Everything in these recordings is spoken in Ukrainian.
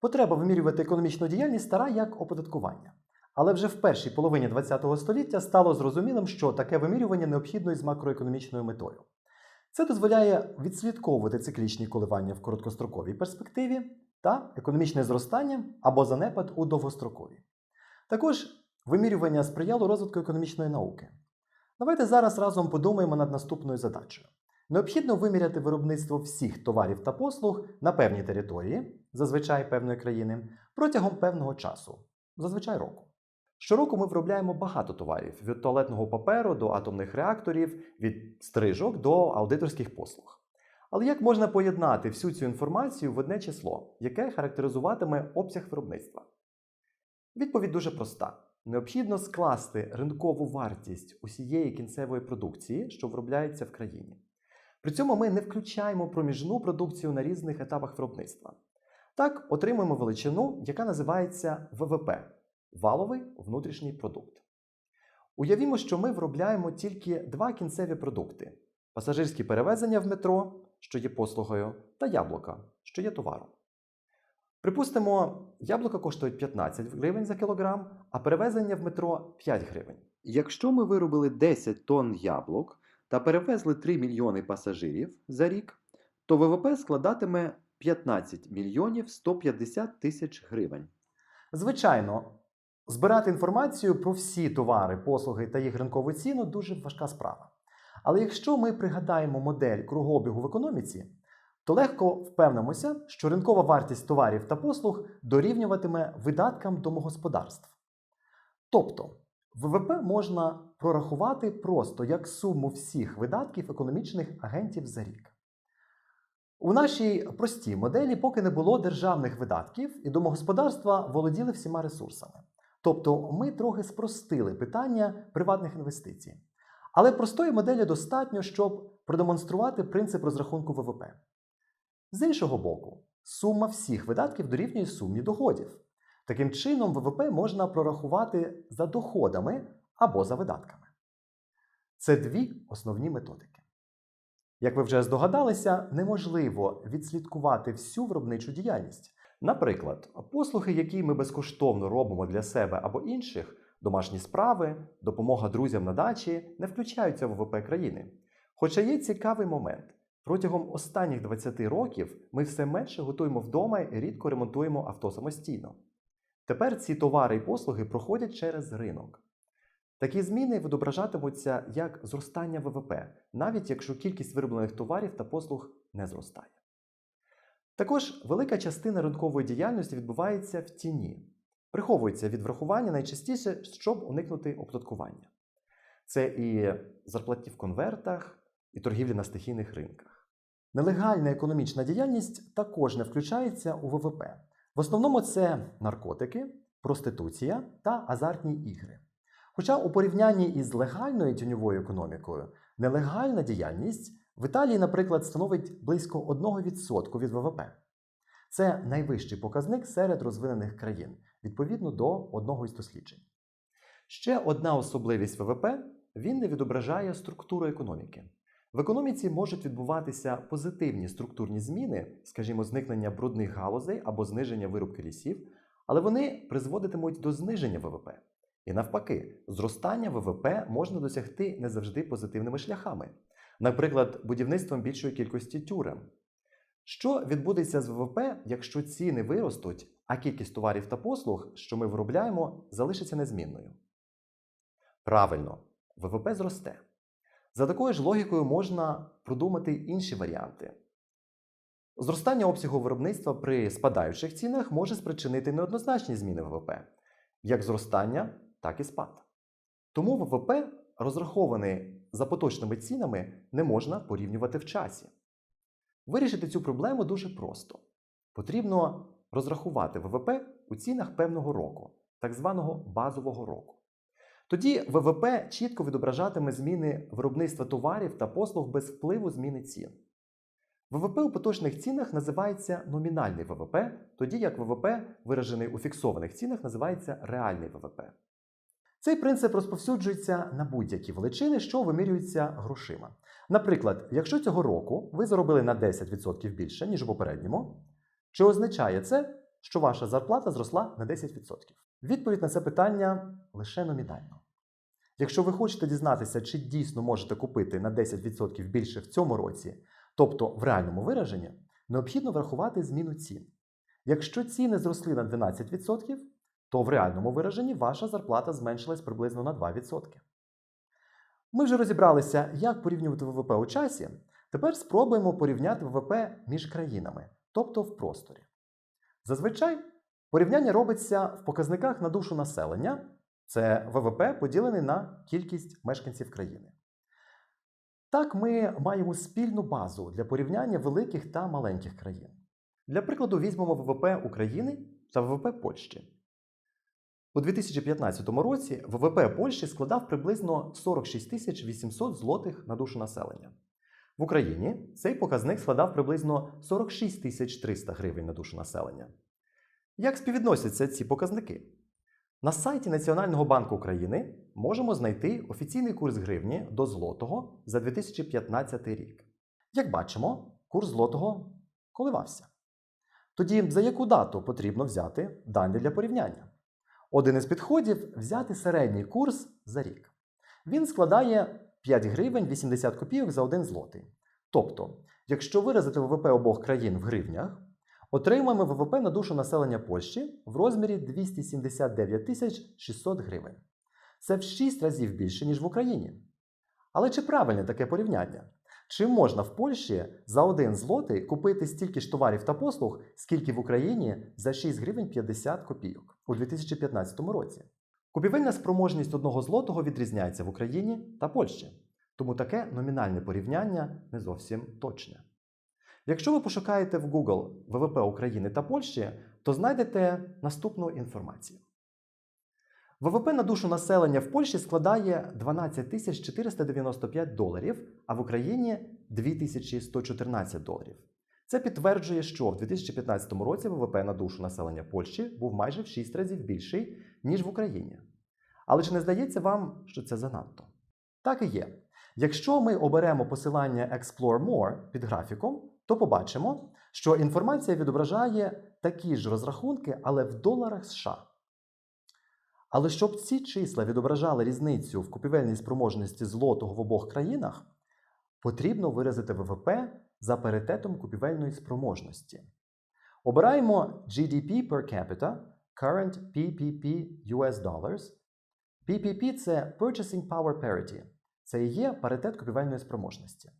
Потреба вимірювати економічну діяльність стара як оподаткування. Але вже в першій половині ХХ століття стало зрозумілим, що таке вимірювання необхідно із макроекономічною метою. Це дозволяє відслідковувати циклічні коливання в короткостроковій перспективі та економічне зростання або занепад у довгостроковій. Також вимірювання сприяло розвитку економічної науки. Давайте зараз разом подумаємо над наступною задачею. Необхідно виміряти виробництво всіх товарів та послуг на певній території, зазвичай певної країни, протягом певного часу, зазвичай року. Щороку ми виробляємо багато товарів від туалетного паперу до атомних реакторів, від стрижок до аудиторських послуг. Але як можна поєднати всю цю інформацію в одне число, яке характеризуватиме обсяг виробництва? Відповідь дуже проста: необхідно скласти ринкову вартість усієї кінцевої продукції, що виробляється в країні. При цьому ми не включаємо проміжну продукцію на різних етапах виробництва. Так, отримуємо величину, яка називається ВВП валовий внутрішній продукт. Уявімо, що ми виробляємо тільки два кінцеві продукти: пасажирські перевезення в метро, що є послугою, та яблука, що є товаром. Припустимо, яблука коштують 15 гривень за кілограм, а перевезення в метро 5 гривень. Якщо ми виробили 10 тонн яблук та перевезли 3 мільйони пасажирів за рік, то ВВП складатиме 15 мільйонів 150 тисяч гривень. Звичайно, збирати інформацію про всі товари, послуги та їх ринкову ціну дуже важка справа. Але якщо ми пригадаємо модель кругообігу в економіці, то легко впевнимося, що ринкова вартість товарів та послуг дорівнюватиме видаткам домогосподарств. Тобто, ВВП можна прорахувати просто як суму всіх видатків економічних агентів за рік. У нашій простій моделі поки не було державних видатків, і домогосподарства володіли всіма ресурсами. Тобто ми трохи спростили питання приватних інвестицій. Але простої моделі достатньо, щоб продемонструвати принцип розрахунку ВВП. З іншого боку, сума всіх видатків дорівнює сумі доходів. Таким чином, ВВП можна прорахувати за доходами або за видатками. Це дві основні методики. Як ви вже здогадалися, неможливо відслідкувати всю виробничу діяльність. Наприклад, послуги, які ми безкоштовно робимо для себе або інших, домашні справи, допомога друзям на дачі, не включаються в ВВП країни. Хоча є цікавий момент. Протягом останніх 20 років ми все менше готуємо вдома і рідко ремонтуємо авто самостійно. Тепер ці товари і послуги проходять через ринок. Такі зміни відображатимуться як зростання ВВП, навіть якщо кількість вироблених товарів та послуг не зростає. Також велика частина ринкової діяльності відбувається в тіні, приховується від врахування найчастіше, щоб уникнути оподаткування. Це і зарплатні в конвертах, і торгівлі на стихійних ринках. Нелегальна економічна діяльність також не включається у ВВП. В основному це наркотики, проституція та азартні ігри. Хоча у порівнянні із легальною тіньовою економікою, нелегальна діяльність в Італії, наприклад, становить близько 1% від ВВП. Це найвищий показник серед розвинених країн, відповідно до одного із досліджень. Ще одна особливість ВВП він не відображає структуру економіки. В економіці можуть відбуватися позитивні структурні зміни, скажімо, зникнення брудних галузей або зниження вирубки лісів, але вони призводитимуть до зниження ВВП. І навпаки, зростання ВВП можна досягти не завжди позитивними шляхами, наприклад, будівництвом більшої кількості тюрем. Що відбудеться з ВВП, якщо ціни виростуть, а кількість товарів та послуг, що ми виробляємо, залишиться незмінною? Правильно, ВВП зросте. За такою ж логікою можна продумати інші варіанти. Зростання обсягу виробництва при спадаючих цінах може спричинити неоднозначні зміни ВВП, як зростання, так і спад. Тому ВВП, розрахований за поточними цінами, не можна порівнювати в часі. Вирішити цю проблему дуже просто. Потрібно розрахувати ВВП у цінах певного року, так званого базового року. Тоді ВВП чітко відображатиме зміни виробництва товарів та послуг без впливу зміни цін. ВВП у поточних цінах називається номінальний ВВП, тоді як ВВП, виражений у фіксованих цінах, називається реальний ВВП. Цей принцип розповсюджується на будь-які величини, що вимірюються грошима. Наприклад, якщо цього року ви заробили на 10% більше, ніж у попередньому, чи означає це, що ваша зарплата зросла на 10%? Відповідь на це питання лише номінально. Якщо ви хочете дізнатися, чи дійсно можете купити на 10% більше в цьому році, тобто в реальному вираженні, необхідно врахувати зміну цін. Якщо ціни зросли на 12%, то в реальному вираженні ваша зарплата зменшилась приблизно на 2%. Ми вже розібралися, як порівнювати ВВП у часі. Тепер спробуємо порівняти ВВП між країнами, тобто в просторі. Зазвичай порівняння робиться в показниках на душу населення, це ВВП поділений на кількість мешканців країни. Так, ми маємо спільну базу для порівняння великих та маленьких країн. Для прикладу, візьмемо ВВП України та ВВП Польщі. У 2015 році ВВП Польщі складав приблизно 46 тисяч 800 злотих на душу населення. В Україні цей показник складав приблизно 46 тисяч 300 гривень на душу населення. Як співвідносяться ці показники? На сайті Національного банку України можемо знайти офіційний курс гривні до злотого за 2015 рік. Як бачимо, курс злотого коливався. Тоді за яку дату потрібно взяти дані для порівняння? Один із підходів взяти середній курс за рік. Він складає 5 гривень 80 копійок за 1 злотий. Тобто, якщо виразити ВВП обох країн в гривнях, отримаємо ВВП на душу населення Польщі в розмірі 279 тисяч 600 гривень. Це в 6 разів більше, ніж в Україні. Але чи правильне таке порівняння? Чи можна в Польщі за 1 злотий купити стільки ж товарів та послуг, скільки в Україні за 6 гривень 50 копійок у 2015 році? Купівельна спроможність одного злотого відрізняється в Україні та Польщі, тому таке номінальне порівняння не зовсім точне. Якщо ви пошукаєте в Google ВВП України та Польщі, то знайдете наступну інформацію. ВВП на душу населення в Польщі складає 12 тисяч 495 доларів, а в Україні 2114 доларів. Це підтверджує, що в 2015 році ВВП на душу населення Польщі був майже в 6 разів більший, ніж в Україні. Але чи не здається вам, що це занадто? Так і є. Якщо ми оберемо посилання Explore More під графіком, то побачимо, що інформація відображає такі ж розрахунки, але в доларах США. Але щоб ці числа відображали різницю в купівельній спроможності злотого в обох країнах, потрібно виразити ВВП за паритетом купівельної спроможності. Обираємо GDP per capita, Current PPP US Dollars. PPP це Purchasing Power Parity. Це і є паритет купівельної спроможності.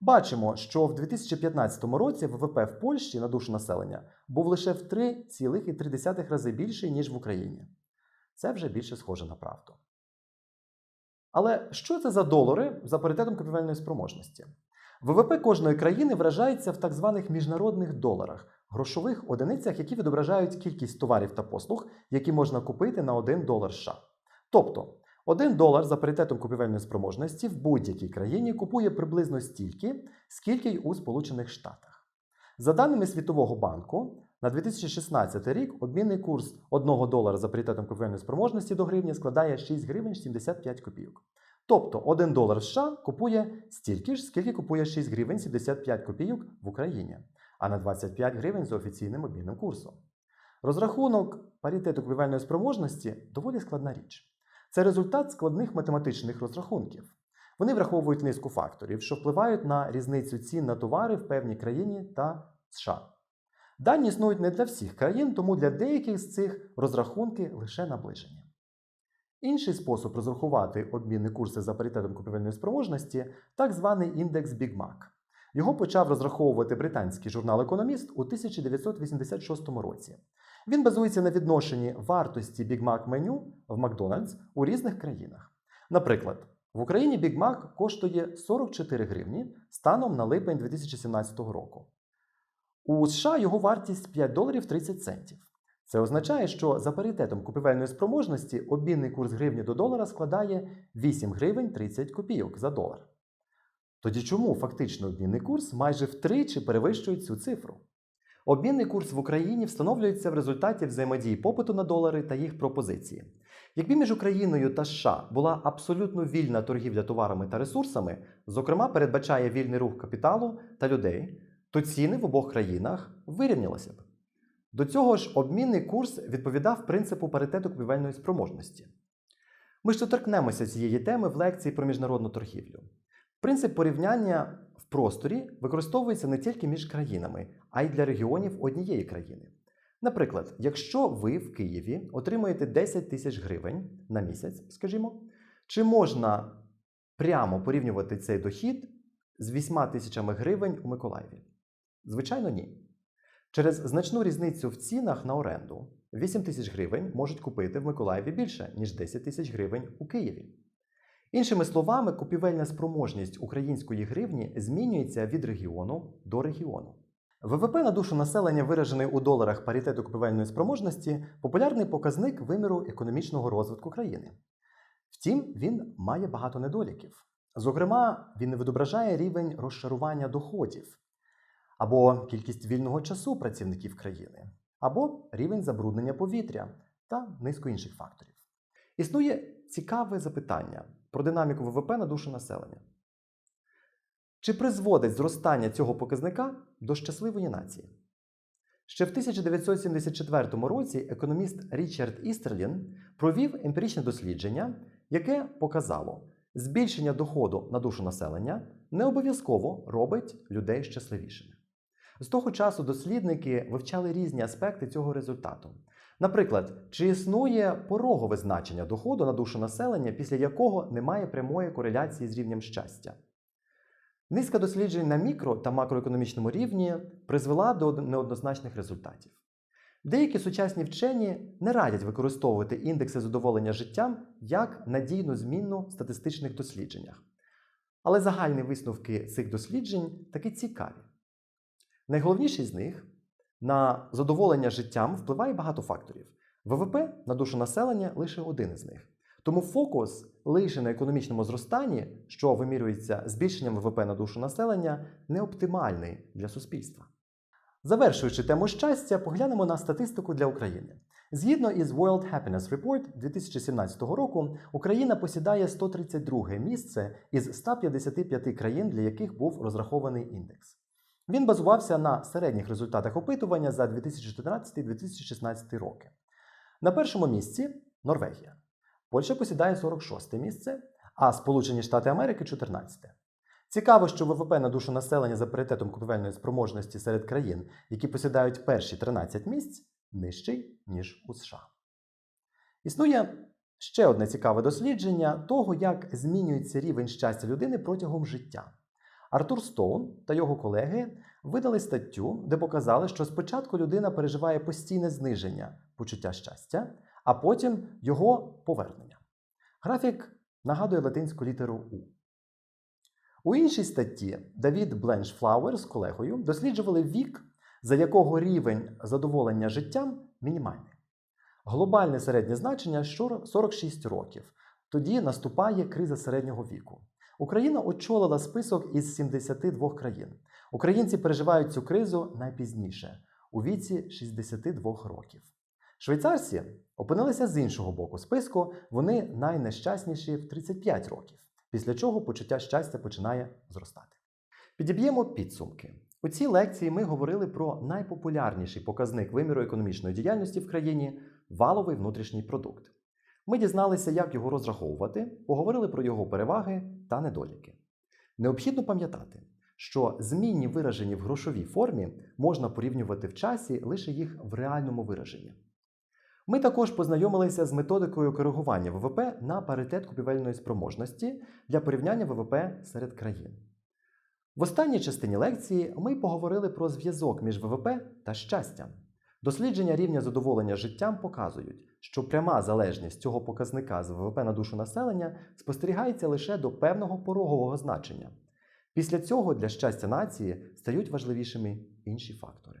Бачимо, що в 2015 році ВВП в Польщі на душу населення був лише в 3,3 рази більший, ніж в Україні. Це вже більше схоже на правду. Але що це за долари за паритетом купівельної спроможності? ВВП кожної країни виражається в так званих міжнародних доларах, грошових одиницях, які відображають кількість товарів та послуг, які можна купити на 1 долар США. Тобто, 1 долар за паритетом купівельної спроможності в будь-якій країні купує приблизно стільки, скільки й у Сполучених Штатах. За даними Світового банку, на 2016 рік обмінний курс 1 долара за паритетом купівельної спроможності до гривні складає 6 гривень 75 копійок. Тобто 1 долар США купує стільки ж, скільки купує 6 гривень 75 копійок в Україні, а на 25 гривень за офіційним обмінним курсом. Розрахунок паритету купівельної спроможності доволі складна річ. Це результат складних математичних розрахунків. Вони враховують низку факторів, що впливають на різницю цін на товари в певній країні та США. Дані існують не для всіх країн, тому для деяких з цих розрахунки лише наближені. Інший спосіб розрахувати обмінні курси за паритетом купівельної спроможності так званий індекс Big Mac. Його почав розраховувати британський журнал Економіст у 1986 році. Він базується на відношенні вартості Big Mac меню в Макдональдс у різних країнах. Наприклад, в Україні Big Mac коштує 44 гривні станом на липень 2017 року. У США його вартість 5 доларів 30 центів. Це означає, що за паритетом купівельної спроможності обмінний курс гривні до долара складає 8 гривень 30 копійок за долар. Тоді чому фактично обмінний курс майже втричі перевищує цю цифру? Обмінний курс в Україні встановлюється в результаті взаємодії попиту на долари та їх пропозиції. Якби між Україною та США була абсолютно вільна торгівля товарами та ресурсами, зокрема передбачає вільний рух капіталу та людей, то ціни в обох країнах вирівнялися б. До цього ж обмінний курс відповідав принципу паритету купівельної спроможності. Ми ще торкнемося цієї теми в лекції про міжнародну торгівлю. Принцип порівняння в просторі використовується не тільки між країнами, а й для регіонів однієї країни. Наприклад, якщо ви в Києві отримуєте 10 тисяч гривень на місяць, скажімо, чи можна прямо порівнювати цей дохід з 8 тисячами гривень у Миколаєві? Звичайно, ні. Через значну різницю в цінах на оренду 8 тисяч гривень можуть купити в Миколаєві більше, ніж 10 тисяч гривень у Києві. Іншими словами, купівельна спроможність української гривні змінюється від регіону до регіону. ВВП на душу населення, виражений у доларах паритету купівельної спроможності, популярний показник виміру економічного розвитку країни. Втім, він має багато недоліків. Зокрема, він не відображає рівень розшарування доходів, або кількість вільного часу працівників країни, або рівень забруднення повітря та низку інших факторів. Існує цікаве запитання про динаміку ВВП на душу населення. Чи призводить зростання цього показника до щасливої нації? Ще в 1974 році економіст Річард Істерлін провів емпіричне дослідження, яке показало, збільшення доходу на душу населення не обов'язково робить людей щасливішими. З того часу дослідники вивчали різні аспекти цього результату. Наприклад, чи існує порогове значення доходу на душу населення, після якого немає прямої кореляції з рівнем щастя? Низка досліджень на мікро та макроекономічному рівні призвела до неоднозначних результатів. Деякі сучасні вчені не радять використовувати індекси задоволення життям як надійну змінну в статистичних дослідженнях. Але загальні висновки цих досліджень таки цікаві. Найголовніший з них на задоволення життям впливає багато факторів. ВВП на душу населення лише один із них. Тому фокус лише на економічному зростанні, що вимірюється збільшенням ВВП на душу населення, не оптимальний для суспільства. Завершуючи тему щастя, поглянемо на статистику для України. Згідно із World Happiness Report 2017 року, Україна посідає 132 місце із 155 країн, для яких був розрахований індекс. Він базувався на середніх результатах опитування за 2014-2016 роки. На першому місці Норвегія. Польща посідає 46 місце, а Сполучені Штати Америки 14. Цікаво, що ВВП на душу населення за паритетом купівельної спроможності серед країн, які посідають перші 13 місць, нижчий, ніж у США. Існує ще одне цікаве дослідження того, як змінюється рівень щастя людини протягом життя. Артур Стоун та його колеги видали статтю, де показали, що спочатку людина переживає постійне зниження почуття щастя, а потім його повернення. Графік нагадує латинську літеру У. У іншій статті Давід Бленшфлауер з колегою досліджували вік, за якого рівень задоволення життям мінімальний. Глобальне середнє значення 46 років. Тоді наступає криза середнього віку. Україна очолила список із 72 країн. Українці переживають цю кризу найпізніше у віці 62 років. Швейцарці опинилися з іншого боку списку, вони найнещасніші в 35 років, після чого почуття щастя починає зростати. Підіб'ємо підсумки. У цій лекції ми говорили про найпопулярніший показник виміру економічної діяльності в країні валовий внутрішній продукт. Ми дізналися, як його розраховувати, поговорили про його переваги та недоліки. Необхідно пам'ятати, що змінні виражені в грошовій формі можна порівнювати в часі лише їх в реальному вираженні. Ми також познайомилися з методикою коригування ВВП на паритет купівельної спроможності для порівняння ВВП серед країн. В останній частині лекції ми поговорили про зв'язок між ВВП та щастям. Дослідження рівня задоволення життям показують, що пряма залежність цього показника з ВВП на душу населення спостерігається лише до певного порогового значення. Після цього для щастя нації стають важливішими інші фактори.